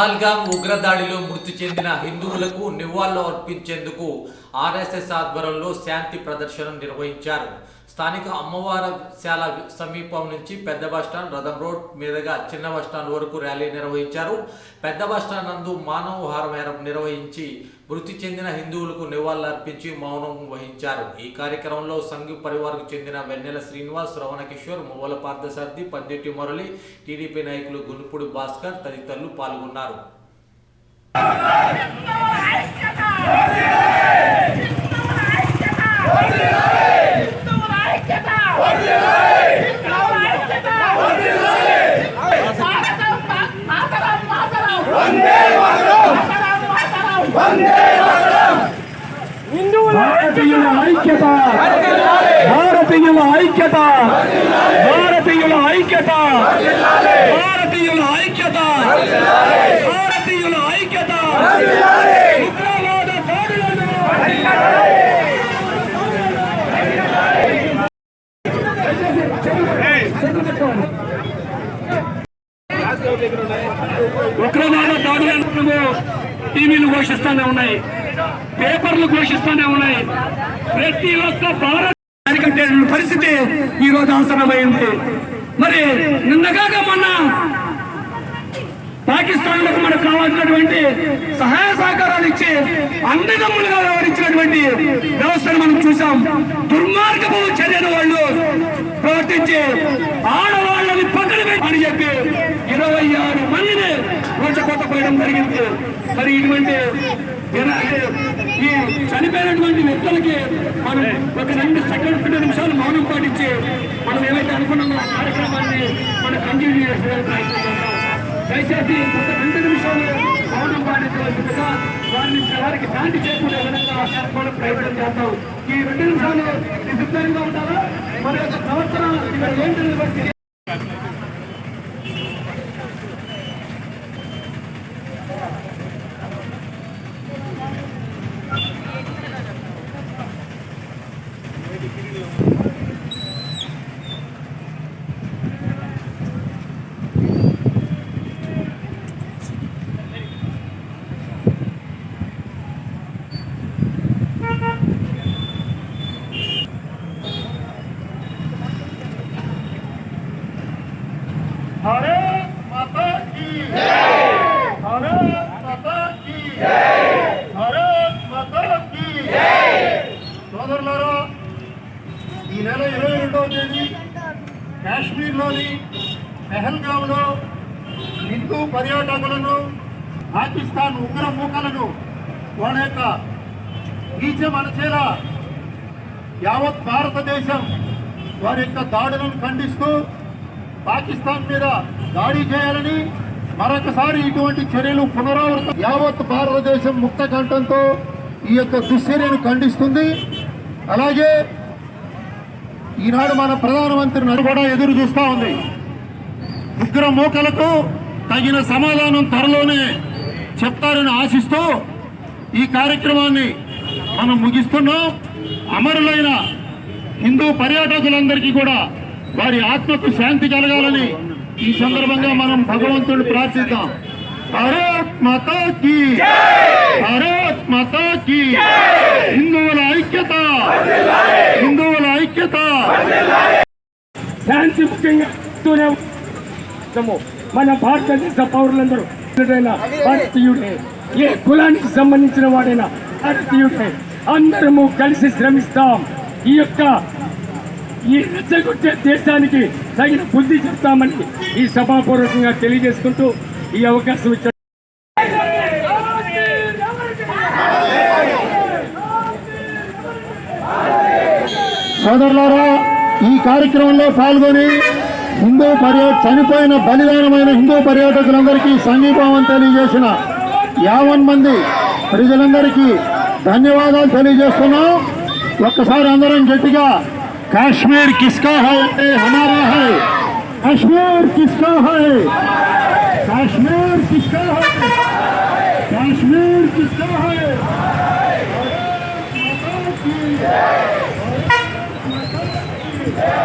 Pahalgam ఉగ్రదాడిలో మృతి చెందిన హిందువులకు నివాళులు అర్పించేందుకు ఆర్ఎస్ఎస్ ఆధ్వర్యంలో శాంతి ప్రదర్శన నిర్వహించారు. స్థానిక అమ్మవారశాల సమీపం నుంచి పెద్ద బస్టాండ్ రథం రోడ్ మీదుగా చిన్న బస్టాండ్ వరకు ర్యాలీ నిర్వహించారు. పెద్ద బస్టాండ్ నందు మానవహారం నిర్వహించి మృతి చెందిన హిందువులకు నివాళులర్పించి మౌనం వహించారు. ఈ కార్యక్రమంలో సంఘ పరివారకు చెందిన వెన్నెల శ్రీనివాస్ రవణ కిషోర్ మువ్వల పార్థసారథి పందిటి మురళి టీడీపీ నాయకులు గునుపుడు భాస్కర్ తదితరులు పాల్గొన్నారు. భారతీయుల ఐక్యత! భారతీయుల ఐక్యత! భారతీయుల ఐక్యత! భారతీయుల ఐక్యత! భారతీయుల ఐక్యత! ఉగ్రవాద దాడులను! టీవీలు ఘోషిస్తూనే ఉన్నాయి. పేపర్లు ఘోషిస్తూనే ఉన్నాయి. ప్రతి ఒక్క భారత అరికట్టే పరిస్థితి ఈ రోజు అవసరమైంది. మరి నిన్నగాక మొన్న పాకిస్తాన్లకు మనకు కావాల్సినటువంటి సహాయ సహకారాలు ఇచ్చి అండదమ్ములుగా వ్యవహరించినటువంటి వ్యవస్థను మనం చూసాం దుర్మార్గపు చర్యను వాళ్ళు ప్రవర్తించి ఆడవాళ్ళని పక్కన అని చెప్పి ఇరవై ఆరు మందిని రోజుకోత పోయడం జరిగింది. మరి ఇటువంటి ఈ చనిపోయినటువంటి వ్యక్తులకి మనం ఒక రెండు సెకండ్ రెండు నిమిషాలు మౌనం పాటించి మనం ఏవైతే అనుకున్నామో ఆ కార్యక్రమాన్ని మనం కంటిన్యూ చేసేదానికి ప్రయత్నం చేద్దాం. దయచేసి ఒక రెండు నిమిషాలు మౌనం పాటించవలసిందిగా వారిని వారికి శాంతి చేకూడే విధంగా మనం ప్రయత్నం చేద్దాం. ఈ రెండు నిమిషాలు సిద్ధంగా ఉంటారా మన యొక్క ప్రవర్తన ఇక్కడ ఏంటని సోదరులారా ఈ నెల ఇరవై రెండవ తేదీ కాశ్మీర్లోని పెహల్గాంలో హిందూ పర్యాటకులను పాకిస్తాన్ ఉగ్ర మూకలను వాళ్ళ యొక్క నీచం అణచేలా యావత్ భారతదేశం వారి యొక్క దాడులను ఖండిస్తూ పాకిస్తాన్ మీద దాడి చేయాలని మరొకసారి ఇటువంటి చర్యలు పునరావృతం యావత్ భారతదేశం ముక్త కంఠంతో ఈ యొక్క దుశ్చర్యను ఖండిస్తుంది. అలాగే ఈనాడు మన ప్రధానమంత్రి నడు కూడా ఎదురు చూస్తూ ఉంది. ఉగ్ర మూకలకు తగిన సమాధానం త్వరలోనే చెప్తారని ఆశిస్తూ ఈ కార్యక్రమాన్ని మనం ముగిస్తున్నాం. అమరులైన హిందూ పర్యాటకులందరికీ కూడా వారి ఆత్మకు శాంతి కలగాలని ఈ సందర్భంగా మనం భగవంతుడు ప్రార్థిద్దాం. భారత్ మాతా కీ భారత్ మాతా కీ హిందువుల ఐక్యత! హిందువుల ఐక్యత! శాంతి ముఖ్యంగా మన భారతదేశ పౌరులందరూ భారతీయుడే. ఏ కులానికి సంబంధించిన వాడైనా భారతీయుడే. అందరము కలిసి శ్రమిస్తాం. ఈ యొక్క ఈ రెచ్చగొట్టే దేశానికి తగిన బుద్ధి చెప్తామని ఈ సభాపూర్వకంగా తెలియజేసుకుంటూ ఈ అవకాశం ఇచ్చారు. సోదరులారా ఈ కార్యక్రమంలో పాల్గొని హిందూ పర్య చనిపోయిన బలిదానమైన హిందూ పర్యాటకులందరికీ సంఘీభావం తెలియజేసిన యావన్ మంది ప్రజలందరికీ ధన్యవాదాలు తెలియజేస్తున్నాం. ఒక్కసారి అందరం గట్టిగా कश्मीर किसका है? हमारा है। कश्मीर किसका है? कश्मीर किसका है? कश्मीर किसका है? Yeah!